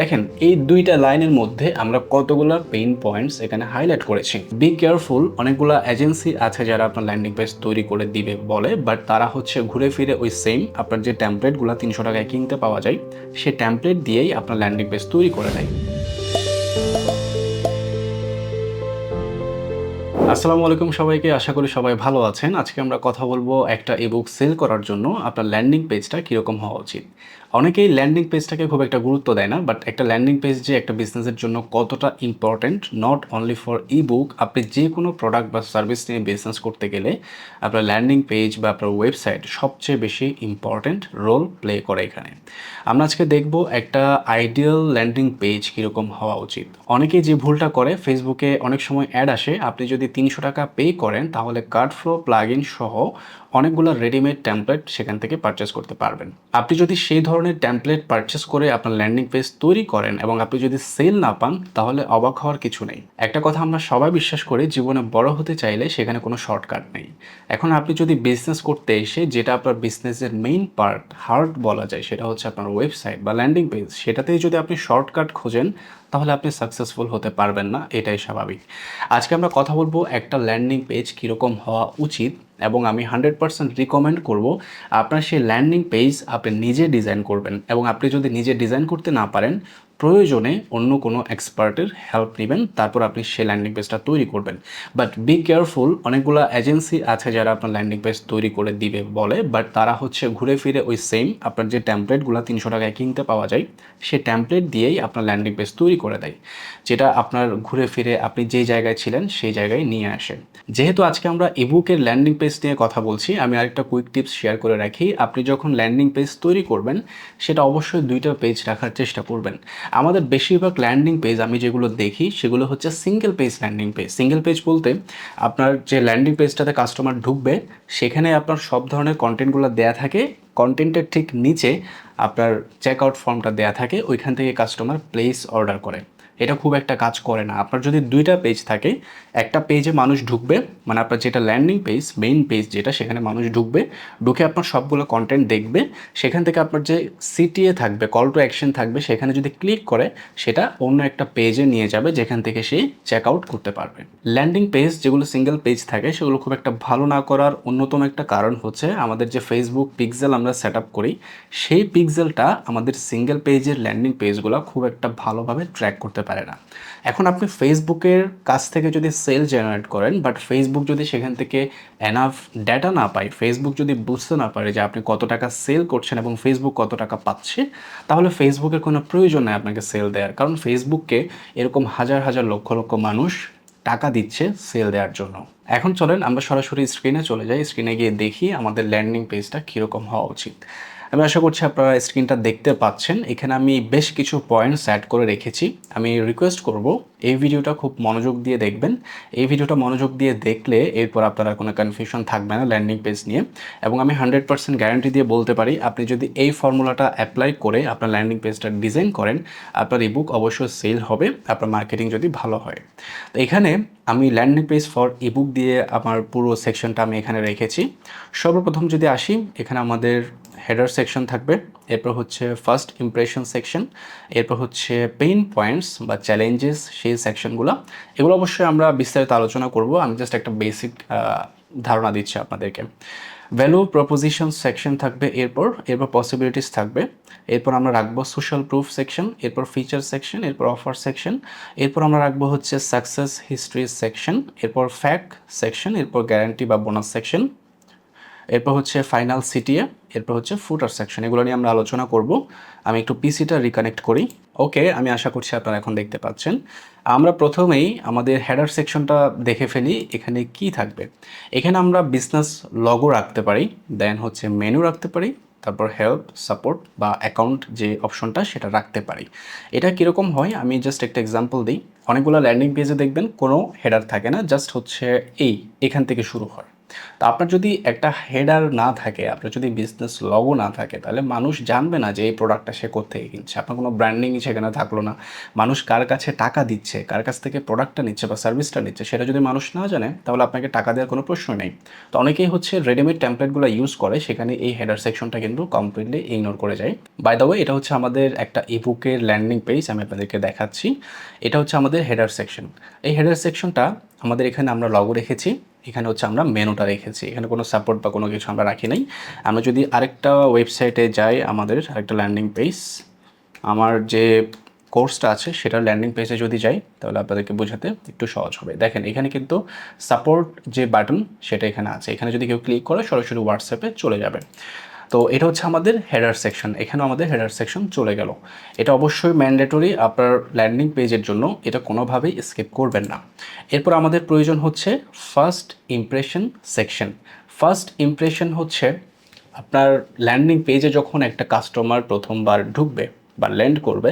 দেখেন, এই দুইটা লাইনের মধ্যে আমরা কতগুলো পেইন পয়েন্টস এখানে হাইলাইট করেছি। বি কেয়ারফুল অনেকগুলো এজেন্সি আছে যারা আপনার ল্যান্ডিং পেজ তৈরি করে দিবে বলে বাট তারা হচ্ছে ঘুরে ফিরে ওই সেম আপনার যে ট্যাম্পলেটগুলো তিনশো টাকায় কিনতে পাওয়া যায় সেই ট্যাম্পলেট দিয়েই আপনার ল্যান্ডিং পেজ তৈরি করে দেয়। আসসালামু আলাইকুম সবাইকে, আশা করি সবাই ভালো আছেন। আজকে আমরা কথা বলব একটা ইবুক সেল করার জন্য আপনার ল্যান্ডিং পেজটা কীরকম হওয়া উচিত। অনেকেই ল্যান্ডিং পেজটাকে খুব একটা গুরুত্ব দেয় না বাট একটা ল্যান্ডিং পেজ যে একটা বিজনেসের জন্য কতটা important not only for ebook আপনি যে কোনো প্রোডাক্ট বা সার্ভিস নিয়ে বিজনেস করতে গেলে আপনার ল্যান্ডিং পেজ বা আপনার ওয়েবসাইট সবচেয়ে বেশি ইম্পর্ট্যান্ট রোল প্লে করে এখানে। আমরা আজকে দেখব একটা আইডিয়াল ল্যান্ডিং পেজ কীরকম হওয়া উচিত। অনেকেই যে ভুলটা করে ফেসবুকে অনেক সময় অ্যাড আসে, আপনি যদি তিনশো টাকা পে করেন, তাহলে কার্ড ফ্লো প্লাগ সহ অনেকগুলো রেডিমেড ট্যাম্পলেট সেখান থেকে পারচেস করতে পারবেন। আপনি যদি সেই ধরনের ট্যাম্পলেট পারচেস করে আপনার ল্যান্ডিং পেজ তৈরি করেন এবং আপনি যদি সেল না পান, তাহলে অবাক হওয়ার কিছু নেই। একটা কথা আমরা সবাই বিশ্বাস করি, জীবনে বড় হতে চাইলে সেখানে কোনো শর্টকাট নেই। এখন আপনি যদি বিজনেস করতে এসে যেটা আপনার বিজনেসের মেইন পার্ট হার্ট বলা যায়, সেটা হচ্ছে আপনার ওয়েবসাইট বা ল্যান্ডিং পেজ সেটাতেই যদি আপনি শর্টকাট খোঁজেন, তাহলে আপনি সাকসেসফুল হতে পারবেন না, এটাই স্বাভাবিক। আজকে আমরা কথা বলব একটা ল্যান্ডিং পেজ কীরকম হওয়া উচিত এবং আমি হান্ড্রেড পার্সেন্ট রিকমেন্ড করব আপনার সেই ল্যান্ডিং পেজ আপনি নিজে ডিজাইন করবেন এবং আপনি যদি নিজে ডিজাইন করতে না পারেন প্রয়োজনে অন্য কোনো এক্সপার্টের হেল্প নেবেন, তারপর আপনি সেই ল্যান্ডিং পেজটা তৈরি করবেন। বাট বি কেয়ারফুল অনেকগুলো এজেন্সি আছে যারা আপনার ল্যান্ডিং পেজ তৈরি করে দিবে বলে বাট তারা হচ্ছে ঘুরে ফিরে ওই সেম আপনার যে ট্যাম্পলেটগুলো তিনশো টাকায় কিনতে পাওয়া যায় সেই ট্যাম্পলেট দিয়েই আপনার ল্যান্ডিং পেজ তৈরি করে দেয়, যেটা আপনার ঘুরে ফিরে আপনি যে জায়গায় ছিলেন সেই জায়গায় নিয়ে আসে যেহেতু আজকে আমরা ইবুকের ল্যান্ডিং পেজ নিয়ে কথা বলছি, আমি আরেকটা কুইক টিপস শেয়ার করে রাখি, আপনি যখন ল্যান্ডিং পেজ তৈরি করবেন, সেটা অবশ্যই দুইটা পেজ রাখার চেষ্টা করবেন। আমাদের বেশিরভাগ ল্যান্ডিং পেজ আমি যেগুলো দেখি, সেগুলো হচ্ছে single page landing page single page বলতে আপনার যে ল্যান্ডিং পেজটাতে কাস্টমার ঢুকবে, সেখানে আপনার সব ধরনের কন্টেন্টগুলো দেয়া থাকে। কন্টেন্টের ঠিক নিচে আপনার চেক আউট ফর্মটা দেয়া থাকে, ওইখান থেকে কাস্টমার প্লেস অর্ডার করে। এটা খুব একটা কাজ করে না। আপনার যদি দুইটা পেজ থাকে, একটা পেজে মানুষ ঢুকবে মানে আপনার যেটা ল্যান্ডিং পেজ মেইন পেজ যেটা, সেখানে মানুষ ঢুকবে, ঢুকে আপনার সবগুলো কন্টেন্ট দেখবে, সেখান থেকে আপনার যে সিটিএ থাকবে কল টু অ্যাকশন থাকবে, সেখানে যদি ক্লিক করে, সেটা অন্য একটা পেজে নিয়ে যাবে, যেখান থেকে সে চেক আউট করতে পারবে। ল্যান্ডিং পেজ যেগুলো সিঙ্গেল পেজ থাকে, সেগুলো খুব একটা ভালো না করার অন্যতম একটা কারণ হচ্ছে, আমাদের যে ফেসবুক পিক্সেল আমরা সেট আপ করি, সেই পিক্সেলটা আমাদের সিঙ্গেল পেজের ল্যান্ডিং পেজগুলো খুব একটা ভালোভাবে ট্র্যাক করতে পারে না। এখন আপনি ফেসবুকের কাছ থেকে যদি সেল জেনারেট করেন বাট ফেসবুক যদি সেখান থেকে এনাফ ডেটা না পায় ফেসবুক যদি বুঝতে না পারে যে আপনি কত টাকা সেল করছেন এবং ফেসবুক কত টাকা পাচ্ছে, তাহলে ফেসবুকের কোনো প্রয়োজন নেই আপনাকে সেল দেওয়ার কারণ ফেসবুককে এরকম হাজার হাজার, লক্ষ লক্ষ মানুষ টাকা দিচ্ছে সেল দেওয়ার জন্য। এখন চলেন আমরা সরাসরি স্ক্রিনে চলে যাই। স্ক্রিনে গিয়ে দেখি আমাদের ল্যান্ডিং পেজটা কীরকম হওয়া উচিত। আমি আশা করছি আপনারা স্ক্রিনটা দেখতে পাচ্ছেন। এখানে আমি বেশ কিছু পয়েন্টস অ্যাড করে রেখেছি। আমি রিকোয়েস্ট করব, এই ভিডিওটা খুব মনোযোগ দিয়ে দেখবেন। এই ভিডিওটা মনোযোগ দিয়ে দেখলে এরপর আপনারা কোনো কনফিউশন থাকবে না ল্যান্ডিং পেজ নিয়ে। এবং আমি হান্ড্রেড পার্সেন্ট গ্যারান্টি দিয়ে বলতে পারি, আপনি যদি এই ফর্মুলাটা অ্যাপ্লাই করে আপনার ল্যান্ডিং পেজটা ডিজাইন করেন, আপনার ইবুক অবশ্যই সেল হবে, আপনার মার্কেটিং যদি ভালো হয়। তো এখানে আমি ল্যান্ডিং পেজ ফর ইবুক দিয়ে আমার পুরো সেকশনটা আমি এখানে রেখেছি। সর্বপ্রথম যদি আসি, এখানে আমাদের হেডার সেকশন থাকবে। এরপর হচ্ছে ফার্স্ট ইমপ্রেশন সেকশন এরপর হচ্ছে পেইন পয়েন্টস বা চ্যালেঞ্জেস সেই সেকশনগুলো এগুলো অবশ্যই আমরা বিস্তারিত আলোচনা করব। আমি জাস্ট একটা বেসিক ধারণা দিচ্ছি আপনাদেরকে। ভ্যালু প্রপোজিশন সেকশন থাকবে এরপর এরপর পসিবিলিটিস থাকবে। এরপর আমরা রাখব সোশ্যাল প্রুফ সেকশন এরপর ফিচার সেকশন এরপর অফার সেকশন এরপর আমরা রাখব হচ্ছে সাকসেস হিস্ট্রি সেকশন এরপর ফ্যাক সেকশন এরপর গ্যারান্টি বা বোনাস সেকশন এরপর হচ্ছে ফাইনাল সিটিএ এরপর হচ্ছে ফুটার সেকশন এগুলো নিয়ে আমরা আলোচনা করব। আমি একটু পিসিটা রিকানেক্ট করি। ওকে আমি আশা করছি আপনারা এখন দেখতে পাচ্ছেন। আমরা প্রথমেই আমাদের হেডার সেকশনটা দেখে ফেলি, এখানে কি থাকবে। এখানে আমরা বিজনেস লগও রাখতে পারি দেন হচ্ছে মেনু রাখতে পারি, তারপর হেল্প সাপোর্ট বা অ্যাকাউন্ট যে অপশনটা সেটা রাখতে পারি। এটা কীরকম হয়? আমি জাস্ট একটা এক্সাম্পল দিই। অনেকগুলো ল্যান্ডিং পেজে দেখবেন কোনো হেডার থাকে না জাস্ট হচ্ছে এই, এখান থেকে শুরু হয়। তো আপনার যদি একটা হেডার না থাকে, আপনার যদি বিজনেস লগো না থাকে, তাহলে মানুষ জানবে না যে এই প্রোডাক্টটা সে কোথেকে কিনছে। আপনার কোনো ব্র্যান্ডিংই সেখানে থাকল না। মানুষ কার কাছে টাকা দিচ্ছে, কার কাছ থেকে প্রোডাক্টটা নিচ্ছে বা সার্ভিসটা নিচ্ছে, সেটা যদি মানুষ না জানে, তাহলে আপনাকে টাকা দেওয়ার কোনো প্রশ্ন নেই। তো অনেকেই হচ্ছে রেডিমেড টেমপ্লেটগুলো ইউজ করে, সেখানে এই হেডার সেকশনটা কিন্তু কমপ্লিটলি ইগনোর করে যায়। বাই দ্য ওয়ে এটা হচ্ছে আমাদের একটা ইবুকের ল্যান্ডিং পেজ আমি আপনাদেরকে দেখাচ্ছি। এটা হচ্ছে আমাদের হেডার সেকশন এই হেডার সেকশনটা আমাদের এখানে আমরা লগো রেখেছি। এখানে হচ্ছে আমরা মেনুটা রেখেছি। এখানে কোনো সাপোর্ট বা কোনো কিছু আমরা রাখি নাই। আমরা যদি আরেকটা ওয়েবসাইটে যাই আমাদের, আরেকটা ল্যান্ডিং পেজ আমার যে কোর্সটা আছে সেটা ল্যান্ডিং পেজে যদি যাই, তাহলে আপনাদেরকে বোঝাতে একটু সহজ হবে। দেখেন, এখানে কিন্তু সাপোর্ট যে বাটন সেটা এখানে আছে। এখানে যদি কেউ ক্লিক করে, সরাসরি হোয়াটসঅ্যাপে চলে যাবে। তো এটা হচ্ছে আমাদের হেডার সেকশন এখানেও আমাদের হেডার সেকশন চলে গেল। এটা অবশ্যই ম্যান্ডেটরি আপনার ল্যান্ডিং পেজের জন্য। এটা কোনোভাবেই স্কিপ করবেন না। এরপর আমাদের প্রয়োজন হচ্ছে first impression section first impression হচ্ছে আপনার ল্যান্ডিং পেজে যখন একটা কাস্টমার প্রথমবার ঢুকবে বা ল্যান্ড করবে,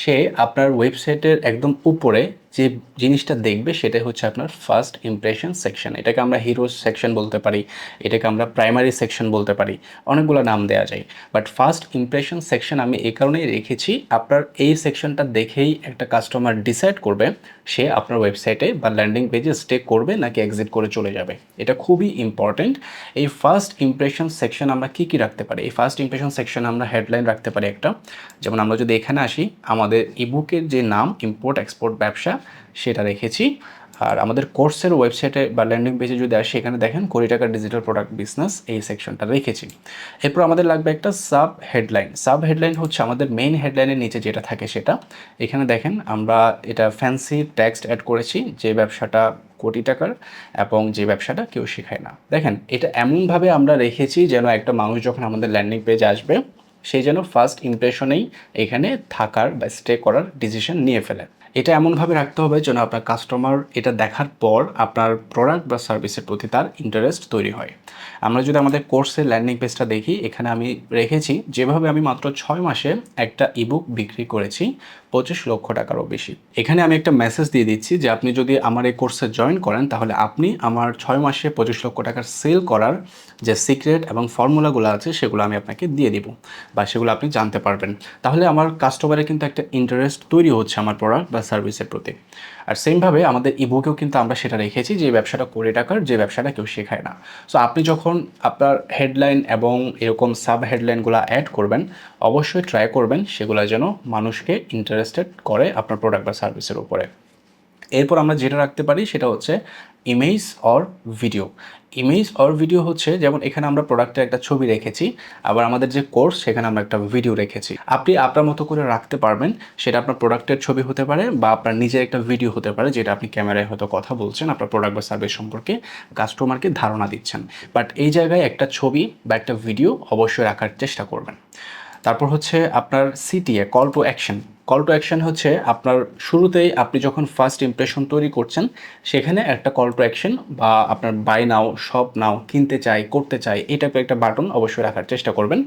সে আপনার ওয়েবসাইটের একদম উপরে যে জিনিসটা দেখবে সেটাই হচ্ছে আপনার ফার্স্ট ইমপ্রেশন সেকশন এটাকে আমরা হিরো সেকশন বলতে পারি, এটাকে আমরা প্রাইমারি সেকশন বলতে পারি, অনেকগুলো নাম দেওয়া যায়। বাট ফার্স্ট ইমপ্রেশন সেকশন আমি এই কারণেই রেখেছি, আপনার এই সেকশনটা দেখেই একটা কাস্টমার ডিসাইড করবে, সে আপনার ওয়েবসাইটে বা ল্যান্ডিং পেজে স্টে করবে নাকি এক্সিট করে চলে যাবে। এটা খুবই ইম্পর্টেন্ট এই ফার্স্ট ইমপ্রেশন সেকশন আমরা কী কী রাখতে পারি? এই ফার্স্ট ইমপ্রেশন সেকশন আমরা হেডলাইন রাখতে পারি একটা। যেমন আমরা যদি এখানে আসি, আমাদের ইবুকের যে নাম ইম্পোর্ট এক্সপোর্ট ব্যবসা সেটা রেখেছি। আর আমাদের কোর্সের ওয়েবসাইটে বা ল্যান্ডিং পেজে যদি আসি, এখানে দেখেন কোটি টাকার ডিজিটাল প্রোডাক্ট বিজনেস এই সেকশনটা রেখেছি। এরপর আমাদের লাগবে একটা সাব হেডলাইন সাব হেডলাইন হচ্ছে আমাদের মেইন হেডলাইনের নিচে যেটা থাকে সেটা। এখানে দেখেন আমরা এটা ফ্যান্সি টেক্সট অ্যাড করেছি যে ব্যবসাটা কোটি টাকার এবং যে ব্যবসাটা কেউ শেখায় না। দেখেন, এটা এমনভাবে আমরা রেখেছি যেন একটা মানুষ যখন আমাদের ল্যান্ডিং পেজে আসবে সেই যেন ফার্স্ট ইমপ্রেশনেই এখানে থাকার বা স্টে করার ডিসিশন নিয়ে ফেলে। এটা এমনভাবে রাখতে হবে যেন আপনার কাস্টমার এটা দেখার পর আপনার প্রোডাক্ট বা সার্ভিসের প্রতি তার ইন্টারেস্ট তৈরি হয়। আমরা যদি আমাদের কোর্সের ল্যান্ডিং পেজটা দেখি, এখানে আমি রেখেছি, যেভাবে আমি মাত্র ছয় মাসে একটা ইবুক বিক্রি করেছি। পঁচিশ লক্ষ টাকারও বেশি। এখানে আমি একটা মেসেজ দিয়ে দিচ্ছি যে আপনি যদি আমার এই কোর্সে জয়েন করেন, তাহলে আপনি আমার ছয় মাসে পঁচিশ লক্ষ টাকার সেল করার যে সিক্রেট এবং ফর্মুলাগুলো আছে, সেগুলো আমি আপনাকে দিয়ে দিব বা সেগুলো আপনি জানতে পারবেন। তাহলে আমার কাস্টমারের কিন্তু একটা ইন্টারেস্ট তৈরি হচ্ছে আমার প্রোডাক্ট বা সার্ভিসের প্রতি। আর সেমভাবে আমাদের ইবুকেও কিন্তু আমরা সেটা রেখেছি যে ব্যবসাটা কোটি টাকার, যে ব্যবসাটা কেউ শেখায় না। সো আপনি যখন আপনার হেডলাইন এবং এরকম সাব হেডলাইনগুলো অ্যাড করবেন, অবশ্যই ট্রাই করবেন, সেগুলো যেন মানুষকে ইন্টারেস্টেড করে আপনার প্রোডাক্ট বা সার্ভিসের উপরে। এরপর আমরা যেটা রাখতে পারি সেটা হচ্ছে image or video image or video হচ্ছে যেমন এখানে আমরা প্রোডাক্টের একটা ছবি রেখেছি, আবার আমাদের যে কোর্স সেখানে আমরা একটা ভিডিও রেখেছি। আপনি আপনার মতো করে রাখতে পারবেন, সেটা আপনার প্রোডাক্টের ছবি হতে পারে বা আপনার নিজের একটা ভিডিও হতে পারে, যেটা আপনি ক্যামেরায় হয়তো কথা বলছেন, আপনার প্রোডাক্ট বা সার্ভিস সম্পর্কে কাস্টমারকে ধারণা দিচ্ছেন। বাট এই জায়গায় একটা ছবি বা একটা ভিডিও অবশ্যই রাখার চেষ্টা করবেন। তারপর হচ্ছে আপনার CTA call to action call to action হচ্ছে আপনার শুরুতেই আপনি যখন ফার্স্ট ইমপ্রেশন তৈরি করছেন, সেখানে একটা কল টু অ্যাকশন বা আপনার বাই নাও সব নাও কিনতে চাই, করতে চাই, এই টাইপের একটা বাটন অবশ্যই রাখার চেষ্টা করবেন।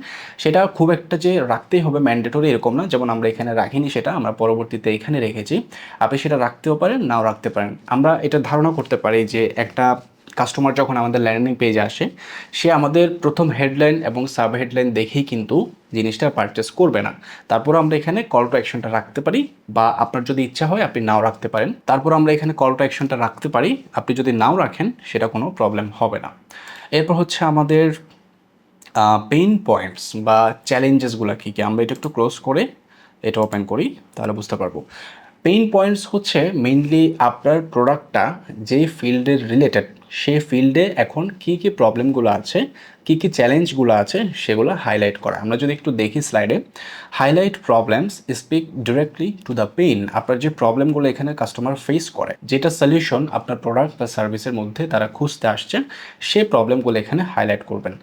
সেটা খুব একটা যে রাখতেই হবে ম্যান্ডেটরি এরকম না, যেমন আমরা এখানে রাখিনি সেটা, আমরা পরবর্তীতে এখানে রেখেছি। আপনি সেটা রাখতেও পারেন, নাও রাখতে পারেন। আমরা এটা ধারণা করতে পারি যে একটা কাস্টমার যখন আমাদের ল্যান্ডিং পেজে আসে, সে আমাদের প্রথম হেডলাইন এবং সাব হেডলাইন দেখেই কিন্তু জিনিসটা পারচেস করবে না। তারপর আমরা এখানে কল টু অ্যাকশনটা রাখতে পারি বা আপনার যদি ইচ্ছা হয় আপনি নাও রাখতে পারেন। তারপর আমরা এখানে কল টু অ্যাকশনটা রাখতে পারি, আপনি যদি নাও রাখেন সেটা কোনো প্রবলেম হবে না। এরপর হচ্ছে আমাদের পেইন পয়েন্টস বা চ্যালেঞ্জেসগুলো কী কী? আমরা এটা একটু ক্লোজ করে এটা ওপেন করি, তাহলে বুঝতে পারব। পেইন পয়েন্টস হচ্ছে মেইনলি আপনার প্রোডাক্টটা যেই ফিল্ডের রিলেটেড সেই ফিল্ডে এখন কী কী প্রবলেমগুলো আছে কী কী চ্যালেঞ্জগুলো আছে সেগুলো হাইলাইট করা। আমরা যদি একটু দেখি স্লাইডে highlight problems speak directly to the pain আপনার যে প্রবলেমগুলো এখানে কাস্টমার ফেস করে, যেটা সলিউশন আপনার প্রোডাক্ট বা সার্ভিসের মধ্যে তারা খুঁজতে আসছে সেই প্রবলেমগুলো এখানে হাইলাইট করবেন।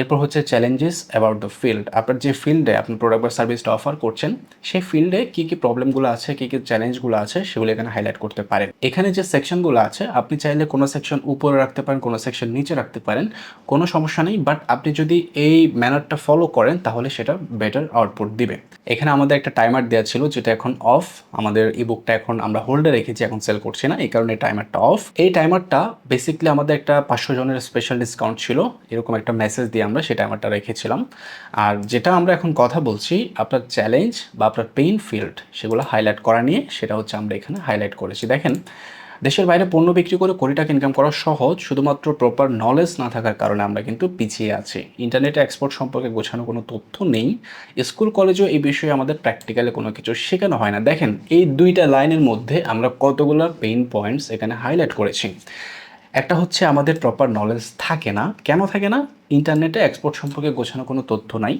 এরপর হচ্ছে চ্যালেঞ্জেস অ্যাবাউট দ্য ফিল্ড আপনার যে ফিল্ডে আপনি প্রোডাক্ট বা সার্ভিসটা অফার করছেন সেই ফিল্ডে কী কী প্রবলেমগুলো আছে, কী কী চ্যালেঞ্জগুলো আছে, সেগুলো এখানে হাইলাইট করতে পারেন। এখানে যে সেকশনগুলো আছে, আপনি চাইলে কোনো সেকশন উপরে রাখতে পারেন, কোনো সেকশন নিচে রাখতে পারেন, কোনো সমস্যা নেই। বাট আপনি যদি এই ম্যানারটা ফলো করেন, তাহলে সেটা বেটার আউটপুট দিবে। এখানে আমাদের একটা টাইমার দেওয়া ছিল, যেটা এখন অফ আমাদের ইবুকটা এখন আমরা হোল্ডে রেখেছি, এখন সেল করছি না, এই কারণে টাইমারটা অফ এই টাইমারটা বেসিকলি আমাদের একটা পাঁচশো জনের স্পেশাল ডিসকাউন্ট ছিল, এরকম একটা মেসেজ দিয়ে আমরা সেই টাইমারটা রেখেছিলাম। আর যেটা আমরা এখন কথা বলছি, আপনার চ্যালেঞ্জ বা আপনার পেইন ফিল্ড সেগুলো হাইলাইট করা নিয়ে, সেটা হচ্ছে আমরা এখানে হাইলাইট করেছি। দেখেন দেশের বাইরে পণ্য বিক্রি করে কোটি টাকা ইনকাম করা সহজ, শুধুমাত্র প্রপার নলেজ না থাকার কারণে আমরা কিন্তু পিছিয়ে আছি। ইন্টারনেটে এক্সপোর্ট সম্পর্কে গোছানো কোনো তথ্য নেই। স্কুল কলেজেও এই বিষয়ে আমাদের প্র্যাকটিক্যালে কোনো কিছু শেখানো হয় না। দেখেন, এই দুইটা লাইনের মধ্যে আমরা কতগুলো পেইন পয়েন্টস এখানে হাইলাইট করেছি। একটা হচ্ছে আমাদের প্রপার নলেজ থাকে না। কেন থাকে না? ইন্টারনেটে এক্সপোর্ট সম্পর্কে গোছানো কোনো তথ্য নাই।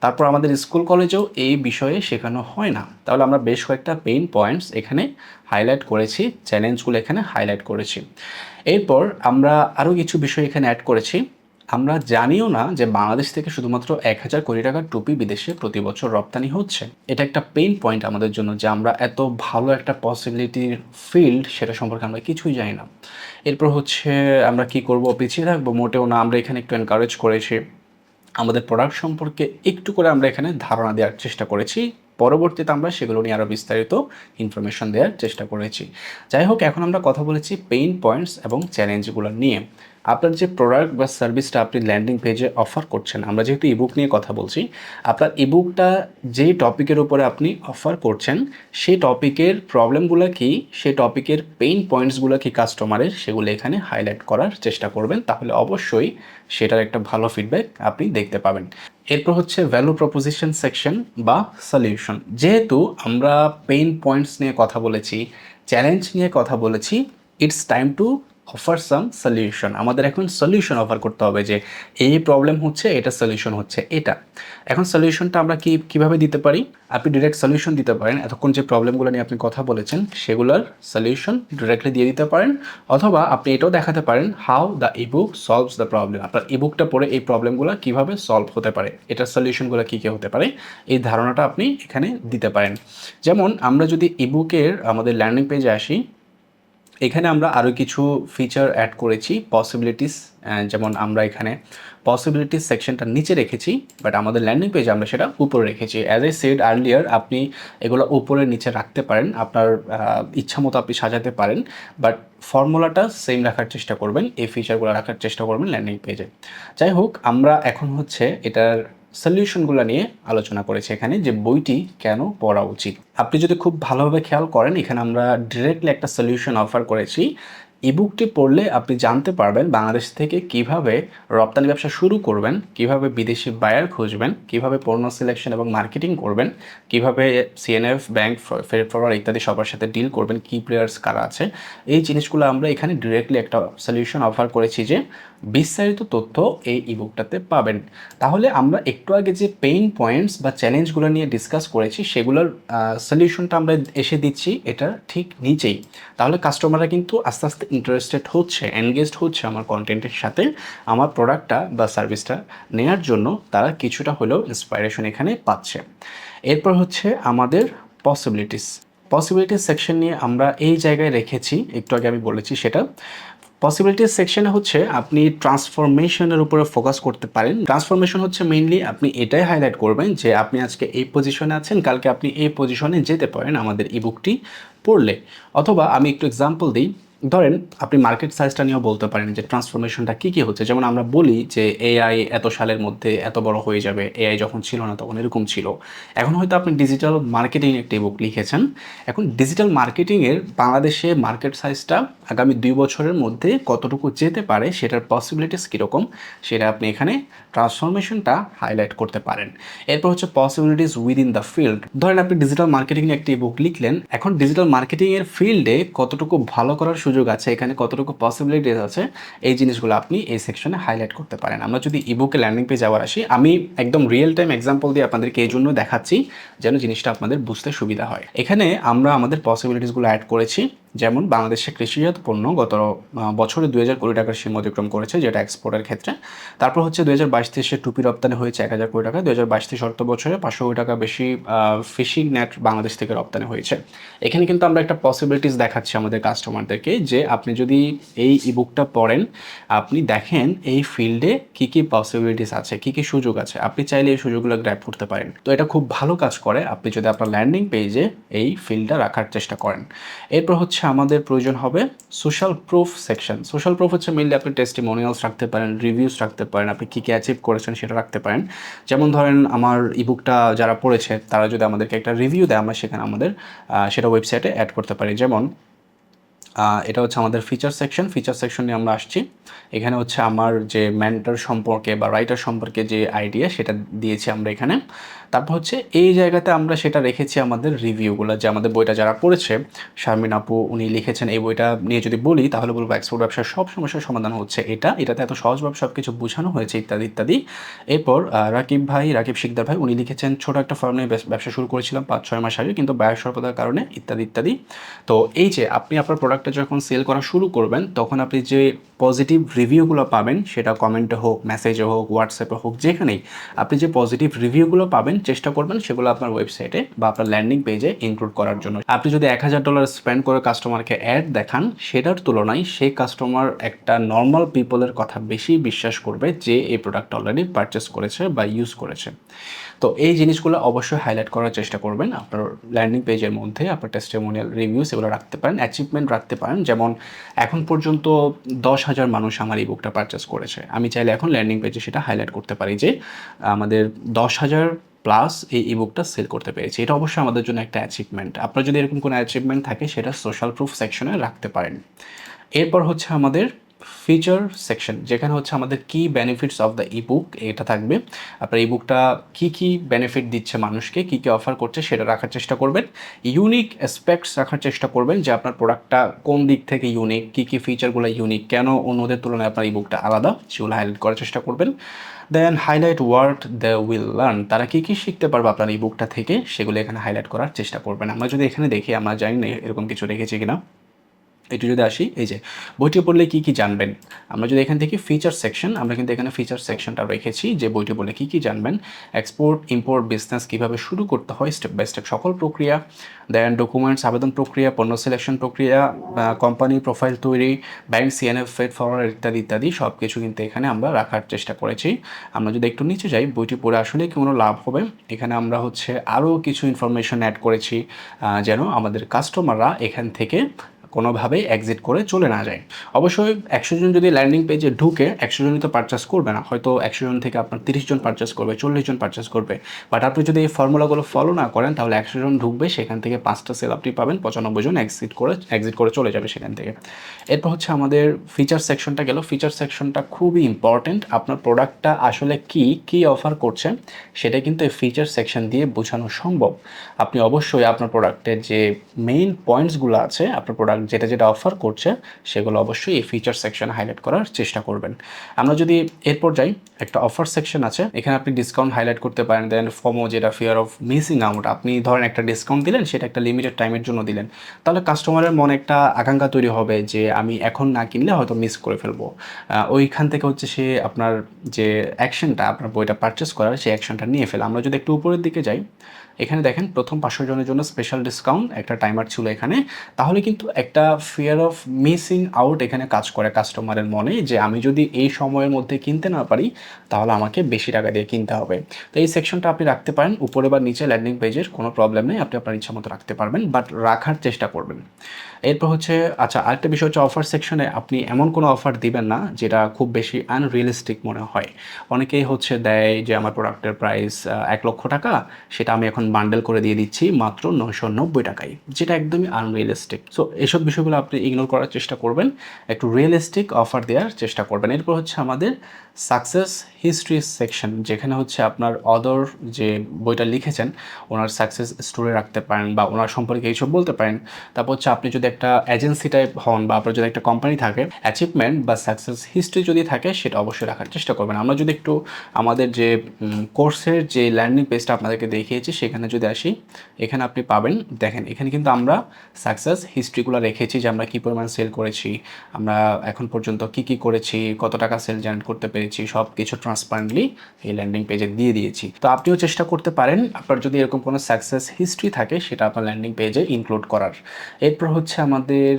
তারপর আমাদের স্কুল কলেজেও এই বিষয়ে শেখানো হয় না। তাহলে আমরা বেশ কয়েকটা পেইন পয়েন্টস এখানে হাইলাইট করেছি চ্যালেঞ্জগুলো এখানে হাইলাইট করেছি। এরপর আমরা আরও কিছু বিষয় এখানে অ্যাড করেছি। আমরা জানিও না যে বাংলাদেশ থেকে শুধুমাত্র এক হাজার কোটি টাকার টুপি বিদেশে প্রতি বছর রপ্তানি হচ্ছে। এটা একটা পেইন পয়েন্ট আমাদের জন্য যে আমরা এত ভালো একটা পসিবিলিটির ফিল্ড সেটা সম্পর্কে আমরা কিছুই জানি না। এরপর হচ্ছে আমরা কি করব? পিছিয়ে থাকব? মোটেও না, আমরা এখানে একটু এনকারেজ করেছি। আমাদের প্রোডাক্ট সম্পর্কে একটু করে আমরা এখানে ধারণা দেওয়ার চেষ্টা করেছি। পরবর্তীতে আমরা সেগুলো নিয়ে আরও বিস্তারিত ইনফরমেশন দেওয়ার চেষ্টা করেছি। যাই হোক, এখন আমরা কথা বলেছি পেইন পয়েন্টস এবং চ্যালেঞ্জগুলো নিয়ে। আপনার যে প্রোডাক্ট বা সার্ভিসটা আপনি ল্যান্ডিং পেজে অফার করছেন, আমরা যেহেতু ইবুক নিয়ে কথা বলছি, আপনার ইবুকটা যেই টপিকের উপরে আপনি অফার করছেন, সেই টপিকের প্রবলেমগুলো কি? সেই টপিকের পেইন পয়েন্টসগুলো কি কাস্টমারের সেগুলো এখানে হাইলাইট করার চেষ্টা করবেন, তাহলে অবশ্যই সেটার একটা ভালো ফিডব্যাক আপনি দেখতে পাবেন। এরপর হচ্ছে ভ্যালু প্রপোজিশন সেকশন বা সলিউশন যেহেতু আমরা পেইন পয়েন্টস নিয়ে কথা বলেছি চ্যালেঞ্জ নিয়ে কথা বলেছি it's time to offer some solution আমাদের এখন সলিউশন অফার করতে হবে যে, এই প্রবলেম হচ্ছে, এটা সলিউশন হচ্ছে, এটা। এখন সলিউশনটা আমরা কি, কীভাবে দিতে পারি? আপনি ডিরেক্ট সলিউশন দিতে পারেন। এতক্ষণ যে প্রবলেমগুলো নিয়ে আপনি কথা বলেছেন, সেগুলোর সলিউশন ডিরেক্টলি দিয়ে দিতে পারেন। অথবা আপনি এটাও দেখাতে পারেন how the ebook solves the problem আপনার ইবুকটা পড়ে এই প্রবলেমগুলো কীভাবে সলভ হতে পারে? এটার সলিউশনগুলো কী কী হতে পারে? এই ধারণাটা আপনি এখানে দিতে পারেন। যেমন আমরা যদি ইবুকের আমাদের ল্যান্ডিং পেজে আসি এখানে আমরা আরও কিছু ফিচার অ্যাড করেছি পসিবিলিটিস যেমন আমরা এখানে পসিবিলিটিস সেকশনটা নিচে রেখেছি বাট আমাদের ল্যান্ডিং পেজে আমরা সেটা উপরে রেখেছি। অ্যাজ এ সেড আর্লিয়ার আপনি এগুলো উপরে নিচে রাখতে পারেন, আপনার ইচ্ছা মতো আপনি সাজাতে পারেন বাট ফর্মুলাটা সেম রাখার চেষ্টা করবেন, এই ফিচারগুলো রাখার চেষ্টা করবেন ল্যান্ডিং পেজে যাই হোক, আমরা এখন হচ্ছে এটার সলিউশনগুলো নিয়ে আলোচনা করেছি এখানে যে বইটি কেন পড়া উচিত। আপনি যদি খুব ভালোভাবে খেয়াল করেন, এখানে আমরা ডিরেক্টলি একটা সলিউশন অফার করেছি। ইবুকটি পড়লে আপনি জানতে পারবেন বাংলাদেশ থেকে কীভাবে রপ্তানি ব্যবসা শুরু করবেন, কীভাবে বিদেশি বায়ার খুঁজবেন, কীভাবে পণ্য সিলেকশন এবং মার্কেটিং করবেন, কীভাবে সিএনএফ ব্যাংক ফেড ফরওয়ার্ড ইত্যাদি সবার সাথে ডিল করবেন কি প্লেয়ার্স কারা আছে, এই জিনিসগুলো আমরা এখানে ডিরেক্টলি একটা সলিউশন অফার করেছি যে বিস্তারিত তথ্য এই ইবুকটাতে পাবেন। তাহলে আমরা একটু আগে যে পেইন পয়েন্টস বা চ্যালেঞ্জগুলো নিয়ে ডিসকাস করেছি, সেগুলোর সলিউশনটা আমরা এসে দিচ্ছি, এটা ঠিক নিচেই। তাহলে কাস্টমাররা কিন্তু আস্তে আস্তে ইন্টারেস্টেড হচ্ছে এনগেজড হচ্ছে আমার কন্টেন্টের সাথে। আমার প্রোডাক্টটা বা সার্ভিসটা নেওয়ার জন্য তারা কিছুটা হলেও ইন্সপাইরেশন এখানে পাচ্ছে। এরপর হচ্ছে আমাদের পসিবিলিটিস পসিবিলিটিস সেকশন নিয়ে আমরা এই জায়গায় রেখেছি, একটু আগে আমি বলেছি সেটা। পসিবিলিটিস সেকশনে হচ্ছে আপনি ট্রান্সফরমেশনের উপরে ফোকাস করতে পারেন। ট্রান্সফরমেশন হচ্ছে মেইনলি আপনি এটাই হাইলাইট করবেন যে আপনি আজকে এই পজিশনে আছেন, কালকে আপনি এই পজিশনে যেতে পারেন আমাদের ইবুকটি পড়লে। অথবা আমি একটু এক্সাম্পল দিই। ধরেন আপনি মার্কেট সাইজটা নিয়েও বলতে পারেন যে ট্রান্সফরমেশনটা কী কী হচ্ছে। যেমন আমরা বলি যে এআই এত সালের মধ্যে এত বড় হয়ে যাবে এআই যখন ছিল না তখন এরকম ছিল। এখন হয়তো আপনি ডিজিটাল মার্কেটিং একটি বুক লিখেছেন। এখন ডিজিটাল মার্কেটিংয়ের বাংলাদেশে মার্কেট সাইজটা আগামী দুই বছরের মধ্যে কতটুকু যেতে পারে সেটার পসিবিলিটিস কীরকম, সেটা আপনি এখানে ট্রান্সফরমেশনটা হাইলাইট করতে পারেন। এরপর হচ্ছে পসিবিলিটিস উইদিন দ্য ফিল্ড ধরেন আপনি ডিজিটাল মার্কেটিং একটি বুক লিখলেন। এখন ডিজিটাল মার্কেটিংয়ের ফিল্ডে কতটুকু ভালো করার সুযোগ আছে, এখানে কতটুকু পসিবিলিটিস আছে, এই জিনিসগুলো আপনি এই সেকশনে হাইলাইট করতে পারেন। আমরা যদি ইবুকে ল্যান্ডিং পেজ আবার আসি, আমি একদম রিয়েল টাইম এক্সাম্পল দিয়ে আপনাদেরকে এই জন্য দেখাচ্ছি যেন জিনিসটা আপনাদের বুঝতে সুবিধা হয়। এখানে আমরা আমাদের পসিবিলিটিসগুলো অ্যাড করেছি। যেমন বাংলাদেশে কৃষিজাত পণ্য গত বছরে দুই হাজার কোটি টাকার সীমা অতিক্রম করেছে, যেটা এক্সপোর্টের ক্ষেত্রে। তারপর হচ্ছে দুই হাজার বাইশ তেইশে টুপি রপ্তানি হয়েছে এক হাজার কোটি টাকা। দুই হাজার বাইশ তেইশ অর্থ বছরে পাঁচশো কোটি টাকা বেশি ফিশিং নেট বাংলাদেশ থেকে রপ্তানি হয়েছে। এখানে কিন্তু আমরা একটা পসিবিলিটিস দেখাচ্ছি আমাদের কাস্টমারদেরকে যে আপনি যদি এই ইবুকটা পড়েন, আপনি দেখেন এই ফিল্ডে কি কি পসিবিলিটিস আছে, কি কি সুযোগ আছে। আপনি চাইলে এই সুযোগগুলো গ্র্যাপ করতে পারেন। তো এটা খুব ভালো কাজ করে, আপনি যদি আপনার ল্যান্ডিং পেজে এই ফিল্ডটা রাখার চেষ্টা করেন। এরপর হচ্ছে আমাদের প্রয়োজন হবে social proof section social proof হচ্ছে মেনলি আপনি টেস্টিমোনিয়ালস রাখতে পারেন রিভিউস রাখতে পারেন, আপনি কী কী অ্যাচিভ করেছেন সেটা রাখতে পারেন। যেমন ধরেন আমার ইবুকটা যারা পড়েছে, তারা যদি আমাদেরকে একটা রিভিউ দেয়, আমরা সেখানে আমাদের সেটা ওয়েবসাইটে অ্যাড করতে পারি। যেমন এটা হচ্ছে আমাদের ফিচার সেকশন ফিচার সেকশন নিয়ে আমরা আসছি। এখানে হচ্ছে আমার যে মেন্টর সম্পর্কে বা রাইটার সম্পর্কে যে আইডিয়া সেটা দিয়েছি আমরা এখানে। তারপর হচ্ছে এই জায়গাতে আমরা সেটা রেখেছি আমাদের রিভিউগুলো, যে আমাদের বইটা যারা পড়েছে, শারমিন আপু উনি লিখেছেন এই বইটা নিয়ে যদি বলি, তাহলে বলব এক্সপোর্ট ব্যবসার সব সমস্যার সমাধান হচ্ছে এটা। এটাতে এত সহজভাবে সব কিছু বোঝানো হয়েছে, ইত্যাদি ইত্যাদি। এরপর রাকিব ভাই, রাকিব শিকদার ভাই, উনি লিখেছেন, ছোট একটা ফার্ম ব্যবসা শুরু করেছিলাম পাঁচ, ছয় মাস আগে, কিন্তু ব্যয় স্বল্পতার কারণে, ইত্যাদি ইত্যাদি। তো এই যে আপনি আপনার প্রোডাক্টটা যখন সেল করা শুরু করবেন, তখন আপনি যে পজিটিভ রিভিউগুলো পাবেন, সেটা কমেন্টে হোক মেসেজে হোক হোয়াটসঅ্যাপে হোক, যেখানেই, আপনি যে পজিটিভ রিভিউগুলো পাবেন চেষ্টা করবেন, সেগুলো আপনার ওয়েবসাইটে বা আপনার ল্যান্ডিং পেজে ইনক্লুড করার জন্য। আপনি যদি এক হাজার ডলার স্পেন্ড করে কাস্টমারকে অ্যাড দেখান, সেটার তুলনায় সেই কাস্টমার একটা নর্মাল পিপলের কথা বেশি বিশ্বাস করবে যে এই প্রোডাক্ট অলরেডি পারচেস করেছে বা ইউজ করেছে। তো এই জিনিসগুলো অবশ্যই হাইলাইট করার চেষ্টা করবেন। আপনার ল্যান্ডিং পেজের মধ্যে আপনার টেস্টেমোনিয়াল রিভিউস এগুলো রাখতে পারেন অ্যাচিভমেন্ট রাখতে পারেন। যেমন, এখন পর্যন্ত দশ হাজার মানুষ আমার এই বুকটা পারচেস করেছে। আমি চাইলে এখন ল্যান্ডিং পেজে সেটা হাইলাইট করতে পারি যে আমাদের দশ হাজার প্লাস এই ইবুকটা সেল করতে পেরেছি। এটা অবশ্যই আমাদের জন্য একটা অ্যাচিভমেন্ট আপনার যদি এরকম কোনো অ্যাচিভমেন্ট থাকে, সেটা সোশ্যাল প্রুফ সেকশনে রাখতে পারেন। এরপর হচ্ছে আমাদের ফিচার সেকশন যেখানে হচ্ছে আমাদের কি বেনিফিটস অফ দ্য ইবুক এটা থাকবে। আপনার ইবুকটা কি কি বেনিফিট দিচ্ছে মানুষকে, কি কি অফার করছে, সেটা রাখার চেষ্টা করবেন। ইউনিক অ্যাসপেক্টস রাখার চেষ্টা করবেন যে আপনার প্রোডাক্টটা কোন দিক থেকে ইউনিক কি কি ফিচারগুলো ইউনিক কেন অন্যদের তুলনায় আপনার ইবুকটা আলাদা, সেগুলো হাইলাইট করার চেষ্টা করবেন। Then highlight word the will learn তারা কী কী শিখতে পারবে আপনার এই বুকটা থেকে, সেগুলো এখানে হাইলাইট করার চেষ্টা করবেন। আমরা যদি এখানে দেখি, আমরা জানি না এরকম কিছু রেখেছি কিনা। একটু যদি আসি, এই যে, বইটি পড়লে কি কি জানবেন? আমরা যদি এখান থেকে ফিচার সেকশন আমরা কিন্তু এখানে ফিচার সেকশনটা রেখেছি, যে বইটি পড়লে কি কি জানবেন? এক্সপোর্ট ইম্পোর্ট বিজনেস কীভাবে শুরু করতে হয় স্টেপ বাই স্টেপ সকল প্রক্রিয়া দেন ডকুমেন্টস আবেদন প্রক্রিয়া, পণ্য সিলেকশন প্রক্রিয়া কোম্পানি প্রোফাইল তৈরি ব্যাংক সিএনএফ ফেড ফরওয়ার্ড ইত্যাদি ইত্যাদি সব কিছু কিন্তু এখানে আমরা রাখার চেষ্টা করেছি। আমরা যদি একটু নিচে যাই, বইটি পড়ে আসলে কোনো লাভ হবে? এখানে আমরা হচ্ছে আরও কিছু ইনফরমেশন অ্যাড করেছি যেন আমাদের কাস্টমাররা এখান থেকে কোনোভাবেই এক্সিট করে চলে না যায়। অবশ্যই একশো জন যদি ল্যান্ডিং পেজে ঢুকে একশো জনই তো পারচেস করবে না। হয়তো একশো জন থেকে আপনার তিরিশ জন পারচেস করবে, চল্লিশ জন পারচেস করবে। বাট আপনি যদি এই ফর্মুলাগুলো ফলো না করেন, তাহলে একশো জন ঢুকবে, সেখান থেকে পাঁচটা সেল আপনি পাবেন, পঁচানব্বই জন এক্সিট করে এক্সিট করে চলে যাবে সেখান থেকে। এরপর হচ্ছে আমাদের ফিচার সেকশনটা গেল। ফিচার সেকশনটা খুবই ইম্পর্টেন্ট আপনার প্রোডাক্টটা আসলে কি কি অফার করছে সেটা কিন্তু এই ফিচার সেকশন দিয়ে বোঝানো সম্ভব। আপনি অবশ্যই আপনার প্রোডাক্টের যে মেইন পয়েন্টসগুলো আছে, আপনার প্রোডাক্ট যেটা যেটা অফার করছে, সেগুলো অবশ্যই এই ফিচার সেকশন হাইলাইট করার চেষ্টা করবেন। আমরা যদি এরপর যাই, একটা অফার সেকশন আছে, এখানে আপনি ডিসকাউন্ট হাইলাইট করতে পারেন দেন ফমো যেটা ফিয়ার অফ মিসিং আউট আপনি ধরেন একটা ডিসকাউন্ট দিলেন, সেটা একটা লিমিটেড টাইমের জন্য দিলেন। তাহলে কাস্টমারের মনে একটা আকাঙ্ক্ষা তৈরি হবে যে, আমি এখন না কিনলে হয়তো মিস করে ফেলব। ওইখান থেকে হচ্ছে সে আপনার যে অ্যাকশনটা আপনার বইটা পারচেস করার, সেই অ্যাকশনটা নিয়ে ফেলে। আমরা যদি একটু উপরের দিকে যাই এখানে দেখেন প্রথম পাঁচশো জনের জন্য স্পেশাল ডিসকাউন্ট একটা টাইমার ছিল এখানে। তাহলে কিন্তু একটা ফিয়ার অফ মিসিং আউট এখানে কাজ করে কাস্টমারের মনে, যে আমি যদি এই সময়ের মধ্যে কিনতে না পারি, তাহলে আমাকে বেশি টাকা দিয়ে কিনতে হবে। তো এই সেকশনটা আপনি রাখতে পারেন, উপরে বা নিচে ল্যান্ডিং পেজের কোনো প্রবলেম নেই, আপনি আপনার ইচ্ছা মতো রাখতে পারবেন বাট রাখার চেষ্টা করবেন। এরপর হচ্ছে আচ্ছা আরেকটা বিষয় হচ্ছে অফার সেকশনে আপনি এমন কোনো অফার দিবেন না, যেটা খুব বেশি আনরিয়েলিস্টিক মনে হয়। অনেকেই হচ্ছে দেয় যে, আমার প্রোডাক্টের প্রাইস এক লক্ষ টাকা, সেটা আমি এখন বান্ডেল করে দিয়ে দিচ্ছি মাত্র নয়শো নব্বই টাকায়, যেটা একদমই আনরিয়েলিস্টিক সো এসব বিষয়গুলো আপনি ইগনোর করার চেষ্টা করবেন, একটু রিয়েলিস্টিক অফার দেওয়ার চেষ্টা করবেন। এরপর হচ্ছে আমাদের সাকসেস হিস্ট্রি সেকশন, যেখানে হচ্ছে আপনার অদর যে বইটা লিখেছেন, ওনার সাকসেস স্টোরি রাখতে পারেন বা ওনার সম্পর্কে এইসব বলতে পারেন। তারপর হচ্ছে আপনি যদি একটা এজেন্সি টাইপ হন বা আপনার যদি একটা কোম্পানি থাকে অ্যাচিভমেন্ট বা সাকসেস হিস্ট্রি যদি থাকে, সেটা অবশ্যই রাখার চেষ্টা করবেন। আমরা যদি একটু আমাদের যে কোর্সের যে ল্যান্ডিং পেজটা আপনাদেরকে দেখিয়েছি, সেখানে যদি আসি, এখানে আপনি পাবেন, দেখেন, এখানে কিন্তু আমরা সাকসেস হিস্ট্রিগুলো রেখেছি যে আমরা কী পরিমাণ সেল করেছি, আমরা এখন পর্যন্ত কি কি করেছি, কত টাকা সেল জেনারেট করতে পেরেছি সব কিছু ট্রান্সপারেন্টলি এই ল্যান্ডিং পেজে দিয়ে দিয়েছি। তো আপনিও চেষ্টা করতে পারেন, আপনার যদি এরকম কোনো সাকসেস হিস্ট্রি থাকে, সেটা আপনার ল্যান্ডিং পেজে ইনক্লুড করার। এরপর হচ্ছে আমাদের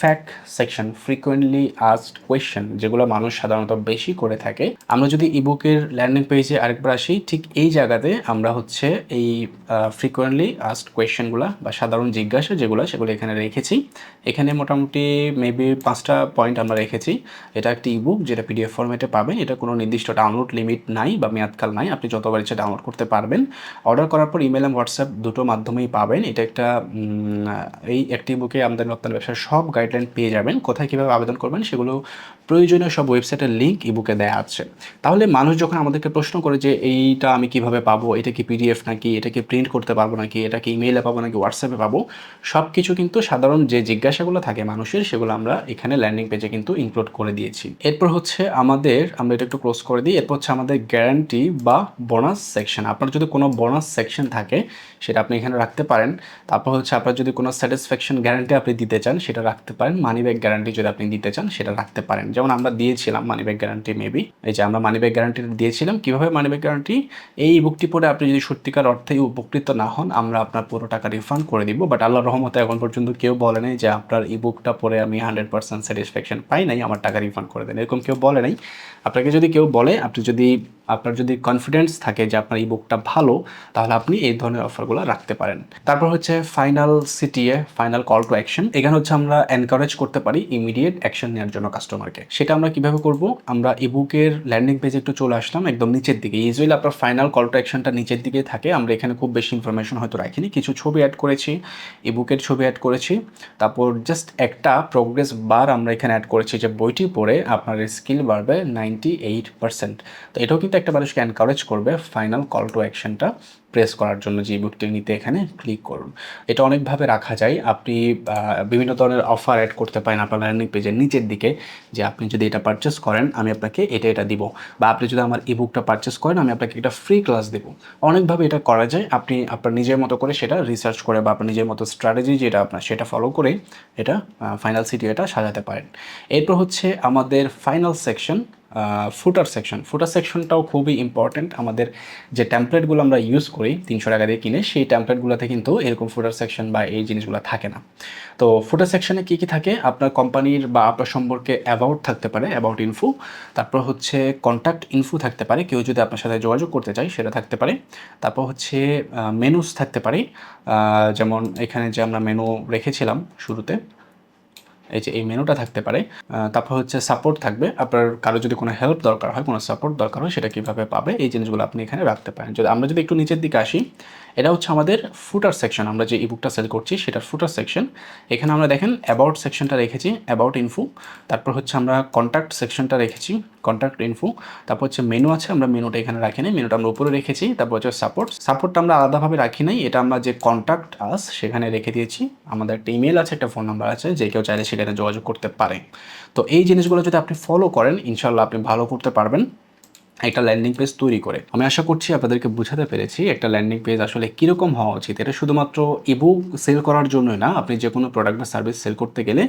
FAQ section frequently asked question যেগুলো মানুষ সাধারণত বেশি করে থাকে। আমরা যদি ইবুকের ল্যান্ডিং পেজে আরেকবার আসি, ঠিক এই জায়গাতে আমরা হচ্ছে এই ফ্রিকোয়েন্টলি আস্কড কোয়েশ্চেনগুলো বা সাধারণ জিজ্ঞাসা যেগুলো, সেগুলো এখানে রেখেছি। এখানে মোটামুটি মেবি পাঁচটা পয়েন্ট আমরা রেখেছি। এটা একটি ইবুক যেটা পিডিএফ ফরম্যাটে পাবেন। এটা কোনো নির্দিষ্ট ডাউনলোড লিমিট নাই বা মেয়াদকাল নাই। আপনি যতবার ইচ্ছে ডাউনলোড করতে পারবেন। অর্ডার করার পর ইমেল এবং হোয়াটসঅ্যাপ দুটো মাধ্যমেই পাবেন। এটা একটা এই একটি বুকে আমাদের রপ্তানি ব্যবসার সব গাইডলাইন পেয়ে যাবেন। কোথায় কীভাবে আবেদন করবেন সেগুলো প্রয়োজনীয় সব ওয়েবসাইটের লিঙ্ক ইবুকে দেওয়া আছে। তাহলে মানুষ যখন আমাদেরকে প্রশ্ন করে যে এইটা আমি কীভাবে পাবো, এটা কি পিডিএফ নাকি, এটা কি প্রিন্ট করতে পারব নাকি, এটা কি ইমেইলে পাবো নাকি হোয়াটসঅ্যাপে পাবো সব কিছু কিন্তু সাধারণ যে জিজ্ঞাসাগুলো থাকে মানুষের, সেগুলো আমরা এখানে ল্যান্ডিং পেজে কিন্তু ইনক্লুড করে দিয়েছি। এরপর হচ্ছে আমাদের আমরা এটা একটু ক্লোজ করে দিই। এরপর হচ্ছে আমাদের গ্যারান্টি বা বোনাস সেকশন আপনার যদি কোনো বোনাস সেকশন থাকে, সেটা আপনি এখানে রাখতে পারেন। তারপর হচ্ছে আপনার যদি কোনো স্যাটিসফ্যাকশন গ্যারান্টি আপনি দিতে চান, সেটা রাখতে পারেন। মানি ব্যাগ গ্যারান্টি যদি আপনি দিতে চান, সেটা রাখতে পারেন। যেমন আমরা দিয়েছিলাম মানি ব্যাগ গ্যারান্টি মেবি এই যে আমরা মানি ব্যাগ গ্যারান্টি দিয়েছিলাম, কীভাবে মানি ব্যাগ গ্যারান্টি এই বুকটি পরে আপনি যদি সত্যিকার অর্থে উপকৃত না হন, আমরা আপনার পুরো টাকা রিফান্ড করে দিব। বাট আল্লাহ রহমতে এখন পর্যন্ত কেউ বলে নাই যে আপনার ই বুকটা পরে আমি হান্ড্রেড পার্সেন্ট স্যাটিসফ্যাকশন পাই নাই, আমার টাকা রিফান্ড করে দেন। এরকম কেউ বলে নাই। আপনাকে যদি কেউ বলে, আপনি যদি, আপনার যদি কনফিডেন্স থাকে যে আপনার ই বুকটা ভালো, তাহলে আপনি এই ধরনের অফারগুলো রাখতে পারেন। তারপর হচ্ছে final CTA final call to action এখানে হচ্ছে আমরা এনকারেজ করতে পারি ইমিডিয়েট অ্যাকশন নেওয়ার জন্য কাস্টমারকে সেটা আমরা কীভাবে করব? আমরা ই বুকের ল্যান্ডিং পেজে একটু চলে আসলাম, একদম নিচের দিকে। ইউজুয়ালি আপনার ফাইনাল কল টু অ্যাকশনটা নিচের দিকে থাকে। আমরা এখানে খুব বেশি ইনফরমেশন হয়তো রাখিনি। কিছু ছবি অ্যাড করেছি ই বুকের ছবি অ্যাড করেছি। তারপর জাস্ট একটা প্রোগ্রেস বার আমরা এখানে অ্যাড করেছি যে বইটি পড়ে আপনার স্কিল বাড়বে নাইনটি এইট পার্সেন্ট তো এটাও কিন্তু একটা মানুষকে এনকারেজ করবে ফাইনাল কল টু অ্যাকশনটা প্রেস করার জন্য যে বুকটি নিতে এখানে ক্লিক করুন। এটা অনেকভাবে রাখা যায়। আপনি বিভিন্ন ধরনের অফার অ্যাড করতে পারেন আপনার লার্নিং পেজের নিচের দিকে যে আপনি যদি এটা পারচেস করেন, আমি আপনাকে এটা এটা দিব। বা আপনি যদি আমার ই বুকটা পারচেস করেন, আমি আপনাকে একটা ফ্রি ক্লাস দেব। অনেকভাবে এটা করা যায়। আপনি আপনার নিজের মতো করে সেটা রিসার্চ করে বা আপনার নিজের মতো স্ট্র্যাটেজি যেটা আপনার, সেটা ফলো করে এটা ফাইনাল সিটি এটা সাজাতে পারেন। এরপর হচ্ছে আমাদের final section footer section footer সেকশনটাও খুবই ইম্পর্ট্যান্ট আমাদের যে ট্যাম্পলেটগুলো আমরা ইউজ করি, তিনশো টাকা দিয়ে কিনে, সেই ট্যাম্পলেটগুলোতে কিন্তু এরকম ফুটার সেকশন বা এই জিনিসগুলো থাকে না। তো ফুটার সেকশনে কী কী থাকে? আপনার কোম্পানির বা আপনার সম্পর্কে অ্যাবাউট থাকতে পারে অ্যাবাউট ইনফো তারপর হচ্ছে কন্ট্যাক্ট ইনফো থাকতে পারে। কেউ যদি আপনার সাথে যোগাযোগ করতে চায়, সেটা থাকতে পারে। তারপর হচ্ছে মেনুস থাকতে পারে। যেমন এখানে যে আমরা মেনু রেখেছিলাম শুরুতে এই যে এই মেনুটা থাকতে পারে। তারপর হচ্ছে সাপোর্ট থাকবে। আপনার কারও যদি কোনো হেল্প দরকার হয়, কোনো সাপোর্ট দরকার হয়, সেটা কীভাবে পাবে? এই জিনিসগুলো আপনি এখানে রাখতে পারেন। যদি আমরা যদি একটু নিচের দিকে আসি, এটা হচ্ছে আমাদের ফুটার সেকশন আমরা যে ইবুকটা সেল করছি, সেটার ফুটার সেকশন এখানে আমরা দেখেন অ্যাবাউট সেকশনটা রেখেছি অ্যাবাউট ইনফো তারপর হচ্ছে আমরা কন্ট্যাক্ট সেকশনটা রেখেছি। কন্ট্যাক্ট ইনফো তারপর হচ্ছে মেনু আছে, আমরা মেনুটা এখানে রাখি নাই মেনুটা আমরা উপরে রেখেছি, তারপর হচ্ছে সাপোর্ট সাপোর্টটা আমরা আলাদাভাবে রাখি নাই, এটা আমরা যে কন্ট্যাক্ট আস সেখানে রেখে দিয়েছি, আমাদের একটা ইমেল আছে, একটা ফোন নাম্বার আছে, যে কেউ চাইলে সেখানে যোগাযোগ করতে পারে। তো এই জিনিসগুলো যদি আপনি ফলো করেন ইনশাল্লাহ আপনি ভালো করতে পারবেন। একটা ল্যান্ডিং পেজ তৈরি করে। আমি আশা করছি আপনাদেরকে বোঝাতে পেরেছি একটা ল্যান্ডিং পেজ আসলে কীরকম হওয়া উচিত। এটা শুধুমাত্র ইবুক সেল করার জন্যই না, আপনি যে কোনো প্রোডাক্ট বা সার্ভিস সেল করতে গেলে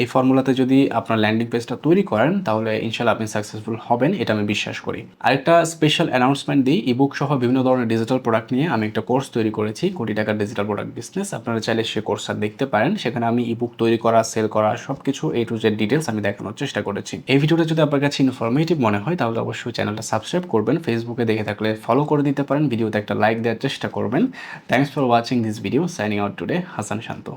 এই ফর্মুলাতে যদি আপনার ল্যান্ডিং পেজটা তৈরি করেন, তাহলে ইনশাল্লাহ আপনি সাকসেসফুল হবেন, এটা আমি বিশ্বাস করি। আরেকটা স্পেশাল অ্যানাউন্সমেন্ট দিই ইবুক সহ বিভিন্ন ধরনের ডিজিটাল প্রোডাক্ট নিয়ে আমি একটা কোর্স তৈরি করেছি, কোটি টাকার ডিজিটাল প্রোডাক্ট বিজনেস আপনারা চাইলে সে কোর্সটা দেখতে পারেন। সেখানে আমি ইবুক তৈরি করা সেল করা সব কিছু এই টু জেড ডিটেলস আমি দেখানোর চেষ্টা করেছি। এই ভিডিওটা যদি আপনার কাছে ইনফরমেটিভ মনে হয়, তাহলে অবশ্যই চ্যানেলটা সাবস্ক্রাইব করবেন ফেসবুকে দেখে থাকলে ফলো করে দিতে পারেন, ভিডিওতে একটা লাইক দেওয়ার চেষ্টা করবেন। Thanks for watching this video signing out today Hasan Shanto